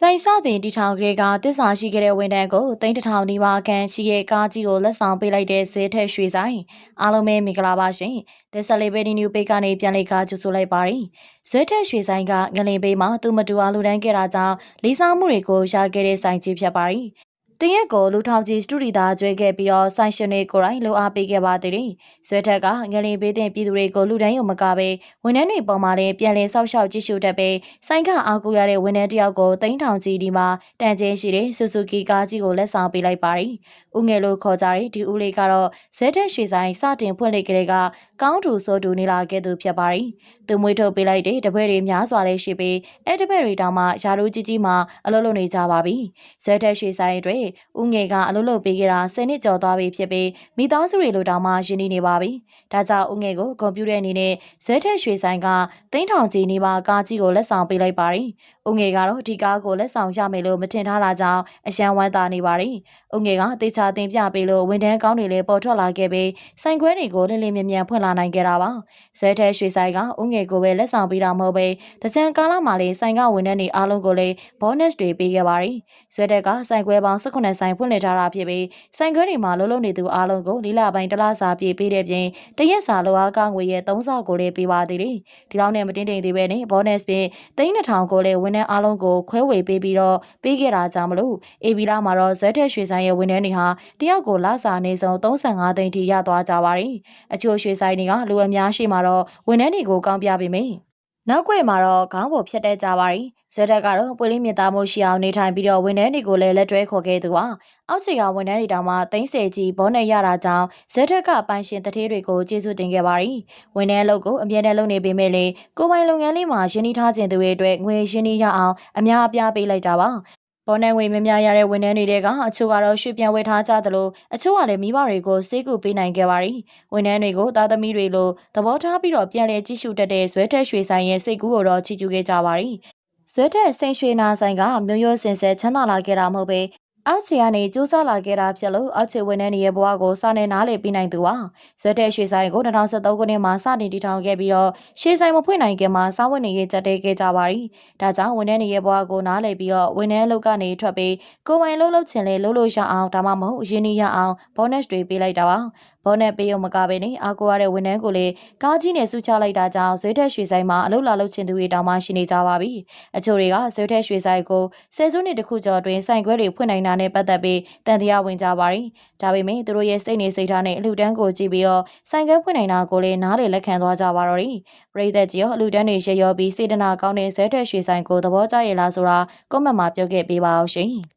ဆိုင်စတင်တီထောင်ကလေးကတစ္ဆာရှိခဲ့တဲ့ဝန်ထမ်းကိုတိန်းတထောင်နီးပါးခန့်ရှိရဲ့ကားကြီးကိုလက်ဆောင်ပေးလိုက်တဲ့ဇေထက်ရွှေဆိုင်အားလုံးပဲမင်္ဂလာပါရှင်ဒက်ဆလေးဘေဒီနျူပေကနေပြန်လေးကားကြိုဆိုလိုက်ပါတယ်ဇေထက်ရွှေဆိုင်ကငလင်ပေးမှာသူမတူအားလူတန်းခဲ့တာကြောင့်လေးစားမှုတွေကိုရခဲ့တဲ့ဆိုင်ကြီးဖြစ်ပါတယ် တရက်ကိုလူထောင်ကြီးစတူဒီသားကျွဲခဲ့ပြီးတော့ဆိုင်ရှင်တွေကိုယ်တိုင်လှူအားပေးခဲ့ပါသေးတယ်။ဆွဲထက်ကငလင်ပေးတဲ့ပြည်သူတွေကိုလူတိုင်းရုံမကပဲဝန်ထမ်းတွေပေါ်မှာလည်းပြန်လည်ဆောက်ရှောက်ကြည့်ရှုတတ်ပြီးဆိုင်ကအားကိုရတဲ့ဝန်ထမ်းတယောက်ကိုတိန်းထောင်ကြီးဒီမှာတန်ကျင်းရှိတဲ့ဆူဆူကီကားကြီးကိုလက်ဆောင်ပေးလိုက်ပါတယ်။ဦးငယ်လို့ခေါ်ကြတဲ့ဒီဦးလေးကတော့ဇဲတက်ရွှေဆိုင်စတင်ဖွင့်လိုက်ကြတဲ့ကကောင်းတူဆိုတူနေလာခဲ့သူဖြစ်ပါတယ်။သူမွေးထုတ်ပေးလိုက်တဲ့တပည့်တွေများစွာလည်းရှိပြီးအဲ့တပည့်တွေတောင်မှယာတို့ကြီးကြီးမှအလုပ်လုပ်နေကြပါပြီ။ဇဲတက်ရွှေဆိုင်အတွက်ဦးငယ်ကအလုပ်လုပ်ပေးခဲ့တာ10နှစ်ကျော်သွားပြီဖြစ်ပြီးမိသားစုတွေလိုတောင်မှရင်းနှီးနေပါပြီ။ဒါကြောင့်ဦးငယ်ကိုကွန်ပျူတာအနေနဲ့ဇဲတက်ရွှေဆိုင်ကသိန်းထောင်ကြီးနေပါကားကြီးကိုလက်ဆောင်ပေးလိုက်ပါတယ်။ဦးငယ်ကတော့ဒီကားကိုလက်ဆောင်ရမယ်လို့မထင်ထားတာကြောင့်အယံဝမ်းသာနေပါတယ်။ဦးငယ်ကတေချာတင်ပြပေးလို့ဝန်ထမ်းကောင်းတွေလည်းပေါ်ထွက်လာခဲ့ပြီးဆိုင်ခွဲတွေကိုလင်းလင်းမြမြဖွင့်လာနိုင်ခဲ့တာပါ။ဇဲတက်ရွှေဆိုင်ကဦးငယ်ကိုပဲလက်ဆောင်ပေးတာမဟုတ်ပဲတကြံကာလမှာလည်းဆိုင်ကဝန်ထမ်းတွေအားလုံးကိုလည်း bonus တွေပေးခဲ့ပါတယ်။ဇဲတက်ကဆိုင်ခွဲပေါင်း18ဆိုင်ဖွင့်လှစ်ထားတာဖြစ်ပြီးဆိုင်ခွဲတွေမှာလုံးလုံးနေသူအားလုံးကိုလေးလပိုင်းတစ်လစာပြေးပေးတဲ့ပြင်တရက်စာလောအားကောင်းငွေရဲ့3ဆကိုလည်းပေးပါသေးတယ်။ဒီလောက်နဲ့မတင်တင်သေးပဲနဲ့ bonus ပြင်3000ကိုလည်းဝန်ထမ်းအားလုံးကိုခွဲဝေပေးပြီးတော့ပေးခဲ့တာကြောင့်မလို့ AB လာမှာတော့ဇက်တက်ရွှေဆိုင်ရဲ့ဝန်ထမ်းတွေဟာတယောက်ကိုလစာနေဆုံး35သိန်းထိရသွားကြပါတယ်။အချို့ရွှေဆိုင်တွေကလူအများရှိမှာတော့ဝန်ထမ်းတွေကိုကောင်းပြပေးမယ်။ နောက်ွယ်မှာတော့ခေါင်းပေါ်ဖြတ်တဲ့ကြပါရီဇက်တက်ကတော့ပွေလေးမြင့်သားမှုရှိအောင်နေထိုင်ပြီးတော့ဝန်ထမ်းတွေကိုလည်းလက်တွဲခေါ်ခဲ့သူပါအောက်ခြေကဝန်ထမ်းတွေတောင်မှသိန်းဆယ်ကြီးဘောနဲ့ရတာကြောင့်ဇက်ထက်ကပိုင်ရှင်တထေးတွေကိုကျေးဇူးတင်ခဲ့ပါရီဝန်ထမ်းအလုပ်ကိုအမြဲတမ်းလုပ်နေပေမဲ့လေကိုပိုင်လုပ်ငန်းလေးမှာရင်းနှီးထားခြင်းတွေအတွက်ငွေရင်းနှီးရအောင်အများအပြားပေးလိုက်တာပါ ပေါ်နိုင်ဝင်မများရတဲ့ဝန်ထမ်းတွေကအချို့ကတော့ရွှေပြန်ဝယ်ထားကြသလိုအချို့ကလည်းမိဘတွေကိုစေးကူပေးနိုင်ခဲ့ပါရီဝန်ထမ်းတွေကိုသားသမီးတွေလိုသဘောထားပြီးတော့ပြန်လည်ကြည့်ရှုတတ်တဲ့ဇွဲထက်ရွှေဆိုင်ရဲ့စိတ်ကူးကိုတော့ချီးကျူးခဲ့ကြပါရီဇွဲထက်စိန်ရွှေနာဆိုင်ကမျိုးရိုးစင်ဆက်ချမ်းသာလာခဲ့တာမဟုတ်ပဲ အောက်ခြေကနေစူးစမ်းလာခဲ့တာဖြစ်လို့အောက်ခြေဝန်ထမ်းတွေရဲ့ဘဝကိုစာနဲ့နားလည်ပြီးနိုင်သူပါဇွဲတဲ့ရွှေဆိုင်ကို2013ခုနှစ်မှာစတင်တည်ထောင်ခဲ့ပြီးတော့ရှေးဆိုင်မဖွင့်နိုင်ခင်မှာစာဝန်တွေရဲ့ကြက်တဲခဲ့ကြပါရီဒါကြောင့်ဝန်ထမ်းတွေရဲ့ဘဝကိုနားလည်ပြီးတော့ဝန်ထမ်းလုပ်ကနေထွက်ပြီးကိုယ်ပိုင်လုပ်လုပ်ချင်လေလုပ်လို့ရအောင်ဒါမှမဟုတ်ရင်းနှီးရအောင် bonus တွေပေးလိုက်တာပါ ဘောနဲ့ပေးရုံမကပဲနဲ့အာကိုရတဲ့ဝန်ထမ်းကိုလည်းကားကြီးနဲ့စုချလိုက်တာကြောင့်ဇွဲထက်ရွှေဆိုင်မှာအလုပ်လာလုပ်ချင်သူတွေတောင်မှရှိနေကြပါပြီအချို့တွေကဇွဲထက်ရွှေဆိုင်ကိုဆယ်စုနှစ်တခုကျော်အတွင်းဆိုင်ခွဲတွေဖွင့်နိုင်တာနဲ့ပတ်သက်ပြီးတန်တရားဝင်ကြပါရီဒါပေမဲ့သူတို့ရဲ့စိတ်နေစိတ်ထားနဲ့အလူတန်းကိုကြည့်ပြီးတော့ဆိုင်ခွဲဖွင့်နိုင်တာကိုလည်းနားလေလက်ခံသွားကြပါတော့တယ်ပရိသတ်ကြီးရောအလူတန်းတွေရရောပြီးစေတနာကောင်းတဲ့ဇွဲထက်ရွှေဆိုင်ကိုသဘောကျရဲ့လားဆိုတာကွန်မန့်မှာပြောခဲ့ပေးပါအောင်ရှင်